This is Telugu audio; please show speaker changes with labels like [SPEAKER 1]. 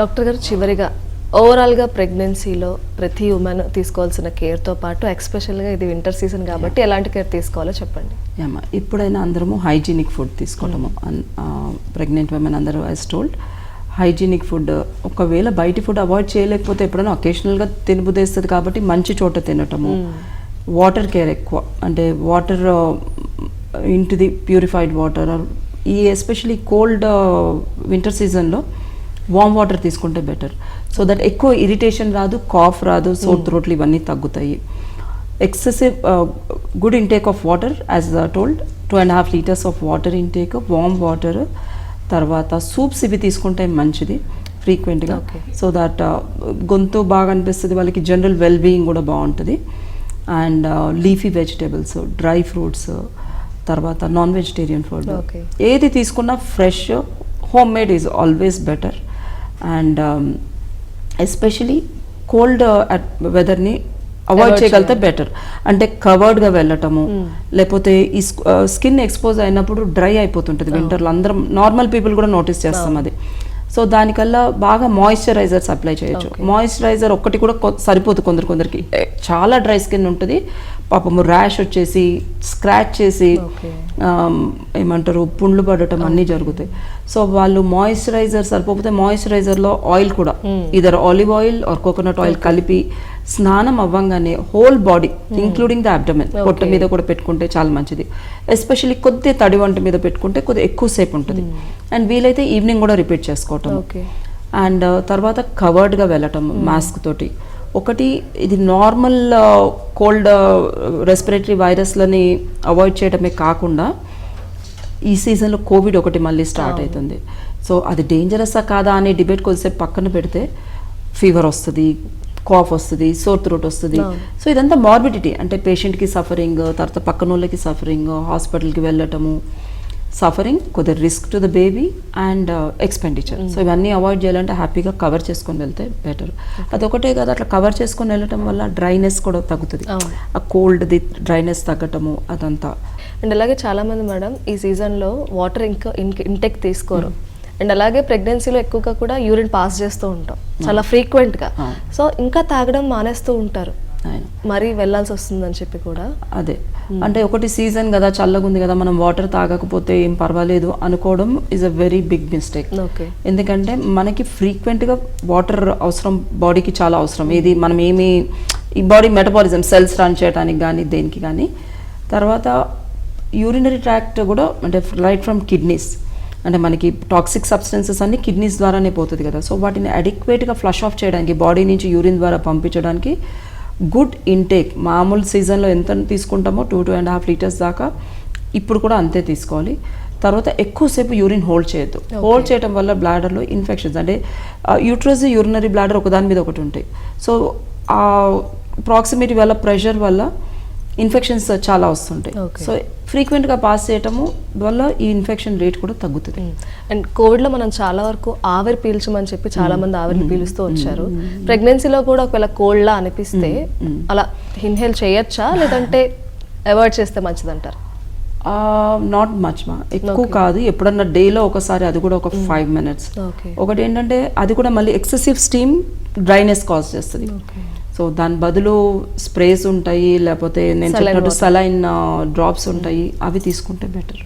[SPEAKER 1] డాక్టర్ గారు చివరిగా ఓవరాల్గా ప్రెగ్నెన్సీలో ప్రతి ఉమెన్ తీసుకోవాల్సిన కేర్తో పాటు ఎక్స్పెషల్గా ఇది వింటర్ సీజన్ కాబట్టి ఎలాంటి కేర్ తీసుకోవాలో చెప్పండి.
[SPEAKER 2] ఏమా ఇప్పుడైనా అందరము హైజీనిక్ ఫుడ్ తీసుకోవటము. ప్రెగ్నెంట్ ఉమెన్ అందరూ యాజ్ టోల్డ్ హైజీనిక్ ఫుడ్ ఒకవేళ బయటి ఫుడ్ అవాయిడ్ చేయలేకపోతే ఎప్పుడైనా ఒకేషనల్గా తినబుదేస్తుంది కాబట్టి మంచి చోట తినటము. వాటర్ కేర్ ఎక్కువ. అంటే వాటర్ ఇంటిది ప్యూరిఫైడ్ వాటర్ ఈ ఎస్పెషలీ కోల్డ్ వింటర్ సీజన్లో వామ్ వాటర్ తీసుకుంటే బెటర్. సో దట్ ఎక్కువ ఇరిటేషన్ రాదు కాఫ్ రాదు సోర్ త్రోట్లు ఇవన్నీ తగ్గుతాయి. Excessive good intake of water as told two and half litres of water intake warm water తర్వాత సూప్స్ ఇవి తీసుకుంటే మంచిది ఫ్రీక్వెంట్గా. సో దట్ గొంతు బాగా అనిపిస్తుంది వాళ్ళకి జనరల్ వెల్ బీయింగ్ కూడా బాగుంటుంది. And leafy vegetables dry fruits తర్వాత నాన్ వెజిటేరియన్ ఫుడ్. ఏది తీసుకున్నా fresh home made is always better and especially cold వెదర్ని avoid చేయగలిగితే
[SPEAKER 1] చేయాలి.
[SPEAKER 2] బెటర్ అంటే కవర్డ్గా వెళ్ళటము
[SPEAKER 1] Mm.
[SPEAKER 2] లేకపోతే ఈ స్కిన్ ఎక్స్పోజ్ అయినప్పుడు డ్రై అయిపోతుంటుంది వింటర్లో అందరం నార్మల్ పీపుల్ కూడా నోటీస్ చేస్తాం అది సో దానికల్లా బాగా మాయిశ్చరైజర్స్ అప్లై చేయొచ్చు. మాయిశ్చరైజర్ ఒక్కటి కూడా సరిపోదు కొందరు కొందరికి. చాలా డ్రై స్కిన్ ఉంటుంది. పాపము ర్యాష్ వచ్చేసి స్క్రాచ్ చేసి ఏమంటారు పుండ్లు పడటం అన్నీ జరుగుతాయి. సో వాళ్ళు మాయిశ్చరైజర్ సరిపోతే మాయిశ్చరైజర్లో ఆయిల్ కూడా. Either olive oil or coconut oil కలిపి స్నానం అవ్వంగానే whole body including the abdomen పొట్ట. మీద కూడా పెట్టుకుంటే చాలా మంచిది. ఎస్పెషల్లీ కొద్ది తడి వంట మీద పెట్టుకుంటే కొద్దిగా ఎక్కువసేపు ఉంటుంది. అండ్ వీలైతే ఈవినింగ్ కూడా రిపీట్ చేసుకోవటం.
[SPEAKER 1] ఓకే
[SPEAKER 2] అండ్ తర్వాత కవర్డ్గా వెళ్ళటం మాస్క్ తోటి. ఒకటి ఇది నార్మల్ కోల్డ్ రెస్పిరేటరీ వైరస్లని అవాయిడ్ చేయడమే కాకుండా ఈ సీజన్లో కోవిడ్ ఒకటి మళ్ళీ స్టార్ట్ అవుతుంది సో అది డేంజరసా కాదా అనే డిబేట్ కొద్దిసేపు పక్కన పెడితే ఫీవర్ వస్తుంది కాఫ్ వస్తుంది సోర్ త్రోట్ వస్తుంది. సో ఇదంతా మార్బిడిటీ అంటే పేషెంట్కి సఫరింగ్ తర్వాత పక్కన వాళ్ళకి సఫరింగ్ హాస్పిటల్కి వెళ్ళటము. సఫరింగ్ కొద్దిగా risk to the baby and expenditure so ఇవన్నీ అవాయిడ్ చేయాలంటే హ్యాపీగా కవర్ చేసుకొని వెళ్తే బెటర్ అదొకటే కదా అట్లా కవర్ చేసుకొని వెళ్ళటం వల్ల డ్రైనెస్ కూడా తగ్గుతుంది. ఆ కోల్డ్ది డ్రైనెస్ తగ్గటము అదంతా.
[SPEAKER 1] అండ్ అలాగే చాలా మంది మేడం ఈ సీజన్లో వాటర్ ఇంకా ఇంటెక్ తీసుకోరు. అండ్ అలాగే ప్రెగ్నెన్సీలో ఎక్కువగా కూడా యూరిన్ పాస్ చేస్తూ ఉంటాం. చాలా ఫ్రీక్వెంట్గా. సో ఇంకా తాగడం మానేస్తూ ఉంటారు. మరీ వెళ్ళాల్సి వస్తుందని చెప్పి కూడా.
[SPEAKER 2] అదే. అంటే ఒకటి సీజన్ కదా చల్లగుంది కదా మనం వాటర్ తాగకపోతే ఏం పర్వాలేదు అనుకోవడం is a very big mistake
[SPEAKER 1] okay.
[SPEAKER 2] ఎందుకంటే మనకి ఫ్రీక్వెంట్గా వాటర్ అవసరం బాడీకి చాలా అవసరం. ఇది మనం ఏమి ఈ బాడీ మెటబాలిజం సెల్స్ రన్ చేయడానికి కానీ దేనికి కానీ తర్వాత యూరినరీ ట్రాక్ట్ కూడా అంటే రైట్ ఫ్రమ్ కిడ్నీస్ అంటే మనకి టాక్సిక్ సబ్స్టెన్సెస్ అన్ని కిడ్నీస్ ద్వారానే పోతుంది కదా. సో వాటిని అడిక్వేట్గా ఫ్లష్ ఆఫ్ చేయడానికి బాడీ నుంచి యూరిన్ ద్వారా పంపించడానికి గుడ్ ఇంటేక్ మామూలు సీజన్లో ఎంత తీసుకుంటామో two two and half litres దాకా ఇప్పుడు కూడా అంతే తీసుకోవాలి. తర్వాత ఎక్కువసేపు యూరిన్ హోల్డ్ చేయొద్దు. హోల్డ్ చేయడం వల్ల బ్లాడర్లో ఇన్ఫెక్షన్స్ అంటే యూట్రస్ యూరినరీ బ్లాడర్ ఒకదాని మీద ఒకటి ఉంటాయి. సో ఆ ప్రాక్సిమిటీ వల్ల ప్రెషర్ వల్ల ఇన్ఫెక్షన్స్ చాలా వస్తుంటాయి. సో ఫ్రీక్వెంట్గా పాస్ చేయటము వల్ల ఈ ఇన్ఫెక్షన్ రేట్ కూడా తగ్గుతుంది.
[SPEAKER 1] అండ్ కోవిడ్లో మనం చాలా వరకు ఆవిరి పీల్చమని చెప్పి చాలా మంది ఆవిరి పీలుస్తూ వచ్చారు. ప్రెగ్నెన్సీలో కూడా ఒకవేళ కోల్డ్లా అనిపిస్తే అలా ఇన్హేల్ చేయొచ్చా? లేదంటే అవాయిడ్ చేస్తే మంచిదంటారు?
[SPEAKER 2] నాట్ మచ్ మా. ఎక్కువ. కాదు. ఎప్పుడన్నా డేలో ఒకసారి అది కూడా ఒక ఫైవ్ మినిట్స్ ఒకటి ఏంటంటే అది కూడా మళ్ళీ ఎక్సెసివ్ స్టీమ్ డ్రైనెస్ కాజ్ చేస్తుంది. సో దాని బదులు స్ప్రేస్ ఉంటాయి లేకపోతే నేను చెప్పినట్టు. సలైన్ డ్రాప్స్ ఉంటాయి అవి తీసుకుంటే బెటర్